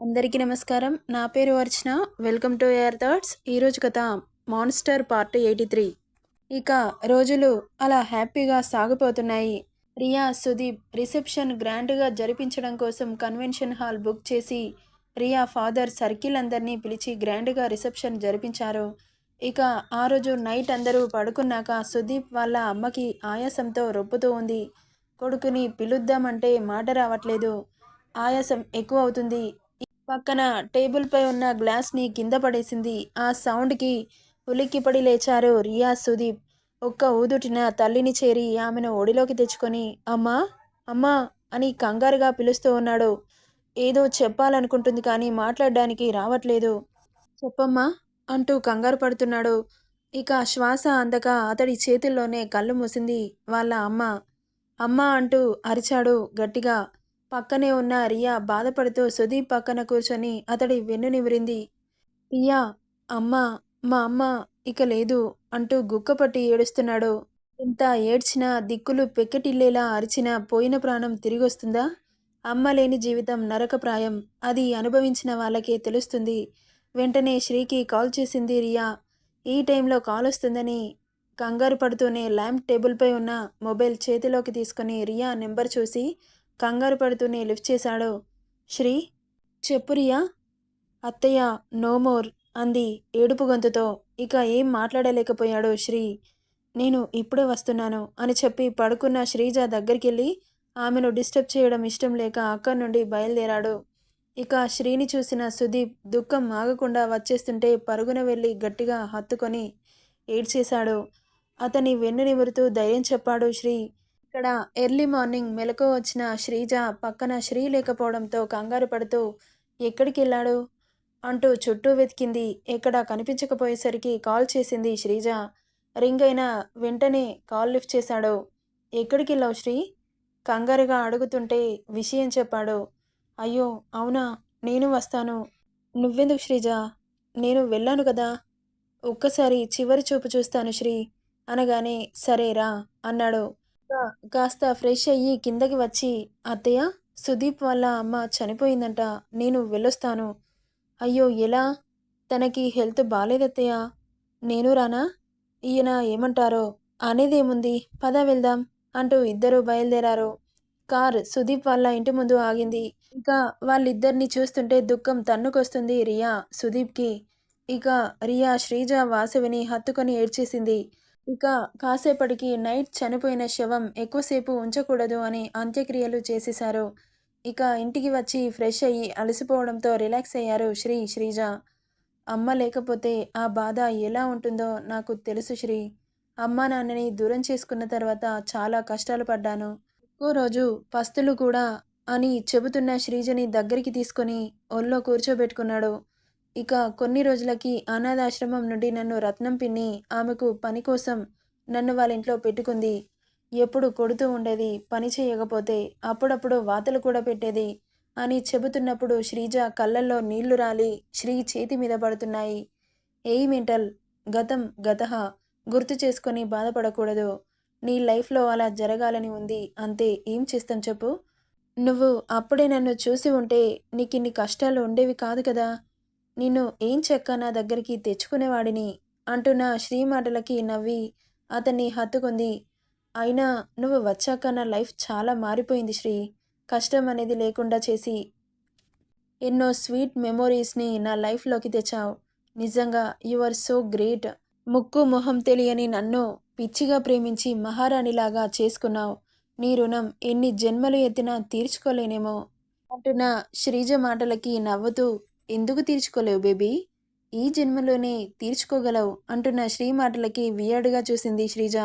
అందరికీ నమస్కారం. నా పేరు Archana. Welcome to air thoughts. ఈరోజు కథ మాన్స్టర్ పార్ట్ ఎయిటీ త్రీ. ఇక రోజులు అలా హ్యాపీగా సాగిపోతున్నాయి. రియా సుదీప్ రిసెప్షన్ గ్రాండ్గా జరిపించడం కోసం కన్వెన్షన్ హాల్ బుక్ చేసి రియా ఫాదర్ సర్కిల్ అందరినీ పిలిచి గ్రాండ్గా రిసెప్షన్ జరిపించారు. ఇక ఆ రోజు నైట్ అందరూ పడుకున్నాక సుదీప్ వాళ్ళ అమ్మకి ఆయాసంతో రొప్పుతూ ఉంది. కొడుకుని పిలుద్దామంటే మాట రావట్లేదు. ఆయాసం ఎక్కువ అవుతుంది. పక్కన టేబుల్పై ఉన్న గ్లాస్ని కింద పడేసింది. ఆ సౌండ్కి ఉలిక్కిపడి లేచారు రియా సుదీప్. ఒక్క ఊదుటిన తల్లిని చేరి ఆమెను ఒడిలోకి తెచ్చుకొని అమ్మా అమ్మా అని కంగారుగా పిలుస్తూ ఉన్నాడు. ఏదో చెప్పాలనుకుంటుంది కానీ మాట్లాడడానికి రావట్లేదు. చెప్పమ్మా అంటూ కంగారు పడుతున్నాడు. ఇక శ్వాస అందక అతడి చేతుల్లోనే కళ్ళు మూసింది వాళ్ళ అమ్మ. అమ్మ అంటూ అరిచాడు గట్టిగా. పక్కనే ఉన్న రియా బాధపడుతూ సుదీప్ పక్కన కూర్చొని అతడి వెన్ను నిమిరింది రియా అమ్మ మా అమ్మ ఇక లేదు అంటూ గుక్కపట్టి ఏడుస్తున్నాడు. ఎంత ఏడ్చినా దిక్కులు పెక్కటిల్లేలా అరిచినా పోయిన ప్రాణం తిరిగొస్తుందా? అమ్మ లేని జీవితం నరకప్రాయం అది అనుభవించిన వాళ్ళకే తెలుస్తుంది. వెంటనే శ్రీకి కాల్ చేసింది రియా. ఈ టైంలో కాల్ వస్తుందని కంగారు పడుతూనే ల్యాంప్ టేబుల్పై ఉన్న మొబైల్ చేతిలోకి తీసుకుని రియా నెంబర్ చూసి కంగారు పడుతూనే లిఫ్ట్ చేశాడు. శ్రీ చెప్పు రియా. అత్తయ్య నో మోర్ అంది ఏడుపు గొంతుతో. ఇక ఏం మాట్లాడలేకపోయాడు శ్రీ. నేను ఇప్పుడే వస్తున్నాను అని చెప్పి పడుకున్న శ్రీజ దగ్గరికెళ్ళి ఆమెను డిస్టర్బ్ చేయడం ఇష్టం లేక అక్కడి నుండి బయలుదేరాడు. ఇక శ్రీని చూసిన సుదీప్ దుఃఖం ఆగకుండా వచ్చేస్తుంటే పరుగున వెళ్ళి గట్టిగా హత్తుకొని ఏడ్చేశాడు. అతని వెన్ను నిమురుతూ ధైర్యం చెప్పాడు శ్రీ. ఇక్కడ ఎర్లీ మార్నింగ్ మెలకు వచ్చిన శ్రీజ పక్కన శ్రీ లేకపోవడంతో కంగారు పడుతూ ఎక్కడికి వెళ్ళాడు అంటూ చుట్టూ వెతికింది. ఎక్కడ కనిపించకపోయేసరికి కాల్ చేసింది శ్రీజ. రింగ్ అయిన వెంటనే కాల్ లిఫ్ట్ చేశాడు. ఎక్కడికి వెళ్ళావు శ్రీ? కంగారుగా అడుగుతుంటే విషయం చెప్పాడు. అయ్యో అవునా? నేను వస్తాను. నువ్వెందుకు శ్రీజ? నేను వెళ్ళాను కదా. ఒక్కసారి చివరి చూపు చూస్తాను శ్రీ. అనగానే సరేరా అన్నాడు. కాస్త ఫ్రెష్ అయ్యి కిందకి వచ్చి అత్తయ్య సుదీప్ వాళ్ళ అమ్మ చనిపోయిందంట నేను వెళ్ళొస్తాను. అయ్యో ఎలా? తనకి హెల్త్ బాగాలేదత్తయ్య నేను రానా? ఈయన ఏమంటారో? అనేదేముంది? పద వెళ్దాం అంటూ ఇద్దరు బయలుదేరారు. కార్ సుదీప్ వాళ్ళ ఇంటి ముందు ఆగింది. ఇంకా వాళ్ళిద్దరిని చూస్తుంటే దుఃఖం తన్నుకొస్తుంది రియా సుదీప్కి. ఇక రియా శ్రీజ వాసవిని హత్తుకొని ఏడ్చేసింది. ఇక కాసేపటికి నైట్ చనిపోయిన శవం ఎక్కువసేపు ఉంచకూడదు అని అంత్యక్రియలు చేసేశారు. ఇక ఇంటికి వచ్చి ఫ్రెష్ అయ్యి అలసిపోవడంతో రిలాక్స్ అయ్యారు శ్రీ శ్రీజ. అమ్మ లేకపోతే ఆ బాధ ఎలా ఉంటుందో నాకు తెలుసు శ్రీ. అమ్మ నాన్నని దూరం చేసుకున్న తర్వాత చాలా కష్టాలు పడ్డాను. ఒక్కో రోజు పస్తులు కూడా అని చెబుతున్న శ్రీజని దగ్గరికి తీసుకొని ఒళ్ళో కూర్చోబెట్టుకున్నాడు. ఇక కొన్ని రోజులకి అనాథాశ్రమం నుండి నన్ను రత్నం పిన్ని ఆమెకు పని కోసం నన్ను వాళ్ళ ఇంట్లో పెట్టుకుంది. ఎప్పుడు కొడుతూ ఉండేది పని చేయకపోతే అప్పుడప్పుడు వాతలు కూడా పెట్టేది అని చెబుతున్నప్పుడు శ్రీజ కళ్ళల్లో నీళ్ళు రాలి శ్రీ చేతి మీద పడుతున్నాయి. ఏయి మెంటల్! గతం గతహ గుర్తు చేసుకొని బాధపడకూడదు. నీ లైఫ్లో అలా జరగాలని ఉంది. అంతే ఏం చేస్తాం చెప్పు? నువ్వు అప్పుడే నన్ను చూసి ఉంటే నీకు ఇన్ని కష్టాలు ఉండేవి కాదు కదా! నిన్ను ఏం చెక్క నా దగ్గరికి తెచ్చుకునేవాడిని? అంటున్న శ్రీ మాటలకి నవ్వి అతన్ని హత్తుకుంది. అయినా నువ్వు వచ్చాక నా లైఫ్ చాలా మారిపోయింది శ్రీ. కష్టం అనేది లేకుండా చేసి ఎన్నో స్వీట్ మెమొరీస్ని నా లైఫ్లోకి తెచ్చావు. నిజంగా యు ఆర్ సో గ్రేట్. ముక్కు మొహం తెలియని నన్ను పిచ్చిగా ప్రేమించి మహారాణిలాగా చేసుకున్నావు. నీ రుణం ఎన్ని జన్మలు ఎత్తినా తీర్చుకోలేనేమో అంటున్న శ్రీజ మాటలకి నవ్వుతూ ఎందుకు తీర్చుకోలేవు బేబీ? ఈ జన్మలోనే తీర్చుకోగలవు అంటున్న శ్రీ మాటలకి వియర్డ్గా చూసింది శ్రీజ.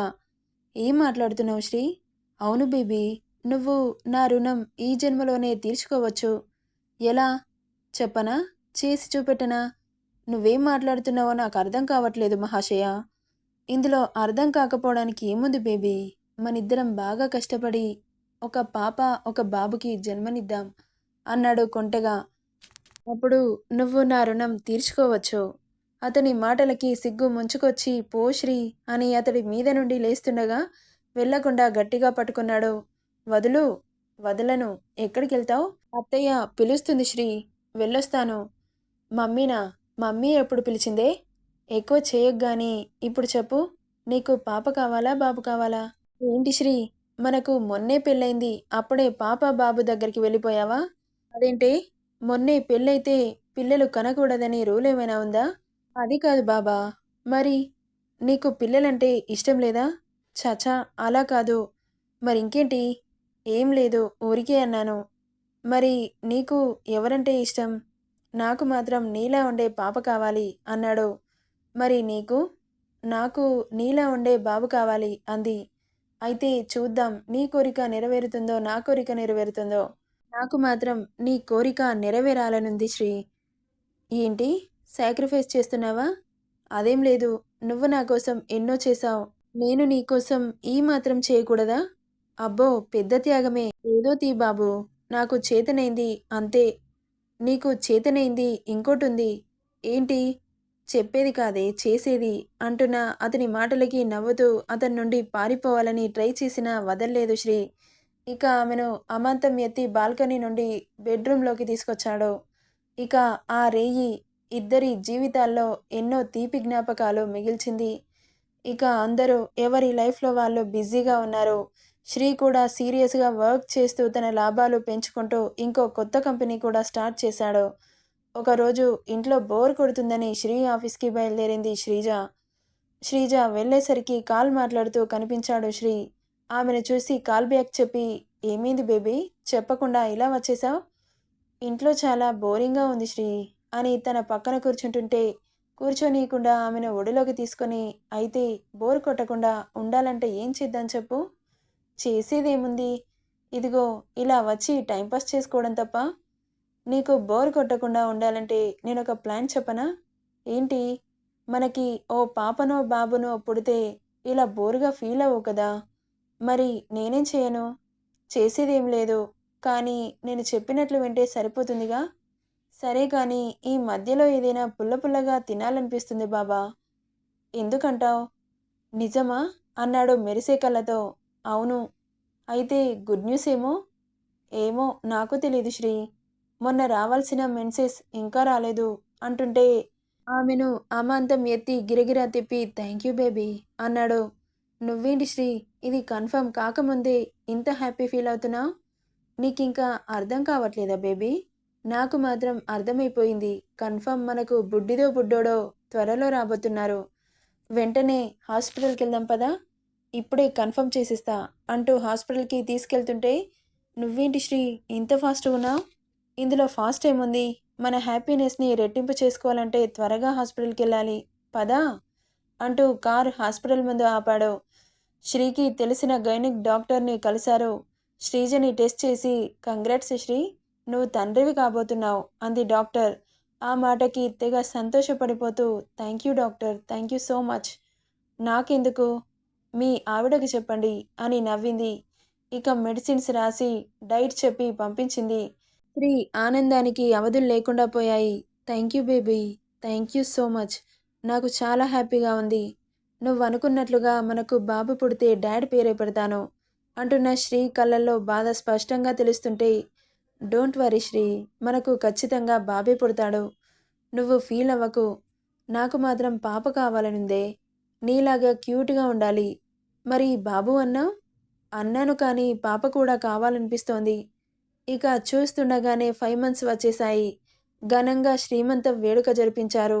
ఏం మాట్లాడుతున్నావు శ్రీ? అవును బేబీ నువ్వు నా రుణం ఈ జన్మలోనే తీర్చుకోవచ్చు. ఎలా? చెప్పనా? చేసి చూపెట్టనా? నువ్వేం మాట్లాడుతున్నావో నాకు అర్థం కావట్లేదు మహాశయ. ఇందులో అర్థం కాకపోవడానికి ఏముంది బేబీ? మనిద్దరం బాగా కష్టపడి ఒక పాప ఒక బాబుకి జన్మనిద్దాం అన్నాడు కొంటగా. అప్పుడు నువ్వు నా రుణం తీర్చుకోవచ్చు. అతని మాటలకి సిగ్గు ముంచుకొచ్చి పోశ్రీ అని అతడి మీద నుండి లేస్తుండగా వెళ్ళకుండా గట్టిగా పట్టుకున్నాడు. వదులు వదలను. ఎక్కడికి వెళ్తావు అత్తయ్య పిలుస్తుంది శ్రీ. వెళ్ళొస్తాను. మమ్మీనా? మమ్మీ ఎప్పుడు పిలిచిందే? ఎక్కువ చేయగాని ఇప్పుడు చెప్పు. నీకు పాప కావాలా బాబు కావాలా? ఏంటి శ్రీ? మనకు మొన్నే పెళ్ళైంది. అప్పుడే పాప బాబు దగ్గరికి వెళ్ళిపోయావా? అదేంటి? మొన్నే పెళ్ళైతే పిల్లలు కనకూడదని రూల్ ఏమైనా ఉందా? అది కాదు బాబా. మరి నీకు పిల్లలంటే ఇష్టం లేదా? చచా అలా కాదు. మరి ఇంకేంటి ఏం లేదు ఊరికే అన్నాను. మరి నీకు ఎవరంటే ఇష్టం? నాకు మాత్రం నీలా ఉండే పాప కావాలి అన్నాడు. మరి నీకు? నాకు నీలా ఉండే బాబు కావాలి అంది. అయితే చూద్దాం నీ కోరిక నెరవేరుతుందో నా కోరిక నెరవేరుతుందో. నాకు మాత్రం నీ కోరిక నెరవేరాలనుంది శ్రీ. ఏంటి? సాక్రిఫైస్ చేస్తున్నావా? అదేం లేదు. నువ్వు నా కోసం ఎన్నో చేశావు. నేను నీ కోసం ఈ మాత్రం చేయకూడదా? అబ్బో పెద్ద త్యాగమే. ఏదో తీ బాబు. నాకు చేతనైంది అంతే. నీకు చేతనైంది ఇంకోటి ఉంది ఏంటి? చెప్పేది కాదే చేసేది అంటున్న అతని మాటలకి నవ్వుతూ అతని నుండి పారిపోవాలని ట్రై చేసినా వదల్లేదు శ్రీ. ఇక ఆమెను అమాంతం ఎత్తి బాల్కనీ నుండి బెడ్రూమ్లోకి తీసుకొచ్చాడు. ఇక ఆ రేయి ఇద్దరి జీవితాల్లో ఎన్నో తీపి జ్ఞాపకాలు మిగిల్చింది. ఇక అందరూ ఎవరి లైఫ్లో వాళ్ళు బిజీగా ఉన్నారు శ్రీ కూడా సీరియస్గా వర్క్ చేస్తూ తన లాభాలు పెంచుకుంటూ ఇంకో కొత్త కంపెనీ కూడా స్టార్ట్ చేశాడు. ఒకరోజు ఇంట్లో బోర్ కొడుతుందని శ్రీ ఆఫీస్కి బయలుదేరింది శ్రీజ. శ్రీజ వెళ్ళేసరికి కాల్ మాట్లాడుతూ కనిపించాడు శ్రీ. ఆమెను చూసి కాల్ బ్యాక్ చెప్పి ఏమైంది బేబీ? చెప్పకుండా ఇలా వచ్చేసావు? ఇంట్లో చాలా బోరింగ్గా ఉంది శ్రీ అని తన పక్కన కూర్చుంటుంటే కూర్చోనీయకుండా ఆమెను ఒడిలోకి తీసుకొని అయితే బోర్ కొట్టకుండా ఉండాలంటే ఏం చేద్దాం చెప్పు? చేసేదేముంది? ఇదిగో ఇలా వచ్చి టైంపాస్ చేసుకోవడం తప్ప? నీకు బోర్ కొట్టకుండా ఉండాలంటే నేను ఒక ప్లాన్ చెప్పనా? ఏంటి? మనకి ఓ పాపనో బాబునో పుడితే ఇలా బోరుగా ఫీల్ అవ్వవు కదా? మరి నేనేం చేయను? చేసేదేం లేదు. కానీ నేను చెప్పినట్లు వింటే సరిపోతుందిగా? సరే కానీ ఈ మధ్యలో ఏదైనా పుల్ల పుల్లగా తినాలనిపిస్తుంది బాబా. ఎందుకంటావు? నిజమా? అన్నాడు మెరిసే కళ్ళతో. అవును. అయితే గుడ్ న్యూస్ ఏమో? ఏమో? నాకు తెలియదు శ్రీ. మొన్న రావాల్సిన మెన్సెస్ ఇంకా రాలేదు. అంటుంటే ఆమెను అమాంతం ఎత్తి గిరగిరా తిప్పి థ్యాంక్ యూ బేబీ అన్నాడు. నువ్వేంటి శ్రీ? ఇది కన్ఫర్మ్ కాకముందే ఇంత హ్యాపీ ఫీల్ అవుతున్నావు నీకింకా అర్థం కావట్లేదా బేబీ? నాకు మాత్రం అర్థమైపోయింది. కన్ఫర్మ్ మనకు బుడ్డిదో బుడ్డోడో త్వరలో రాబోతున్నారు. వెంటనే హాస్పిటల్కి వెళ్దాం పదా? ఇప్పుడే కన్ఫర్మ్ చేసిస్తా అంటూ హాస్పిటల్కి తీసుకెళ్తుంటే నువ్వేంటి శ్రీ? ఇంత ఫాస్ట్ ఉన్నావు ఇందులో ఫాస్ట్ ఏముంది? మన హ్యాపీనెస్ని రెట్టింపు చేసుకోవాలంటే త్వరగా హాస్పిటల్కి వెళ్ళాలి పదా? అంటూ కారు హాస్పిటల్ ముందు ఆపాడు. శ్రీకి తెలిసిన గైనిక్ డాక్టర్ని కలిశారు. శ్రీజని టెస్ట్ చేసి కంగ్రాట్స్ శ్రీ నువ్వు తండ్రివి కాబోతున్నావు అంది డాక్టర్. ఆ మాటకి తెగ సంతోషపడిపోతూ thank you doctor thank you so much. నాకెందుకు? మీ ఆవిడకి చెప్పండి అని నవ్వింది. ఇక మెడిసిన్స్ రాసి డైట్ చెప్పి పంపించింది. శ్రీ ఆనందానికి అవధులు లేకుండా పోయాయి. Thank you baby thank you so much. నాకు చాలా హ్యాపీగా ఉంది. నువ్వు అనుకున్నట్లుగా మనకు బాబు పుడితే డాడ్ పేరే పెడతాను అంటున్న శ్రీ కళ్ళల్లో బాధ స్పష్టంగా తెలుస్తుంటే డోంట్ వరీ శ్రీ మనకు ఖచ్చితంగా బాబే పుడతాడు. నువ్వు ఫీల్ అవ్వకు. నాకు మాత్రం పాప కావాలనుందే. నీలాగా క్యూట్గా ఉండాలి. మరి బాబు అన్నా? అన్నాను కానీ పాప కూడా కావాలనిపిస్తోంది. ఇక చూస్తుండగానే ఫైవ్ మంత్స్ వచ్చేసాయి ఘనంగా శ్రీమంత వేడుక జరిపించారు.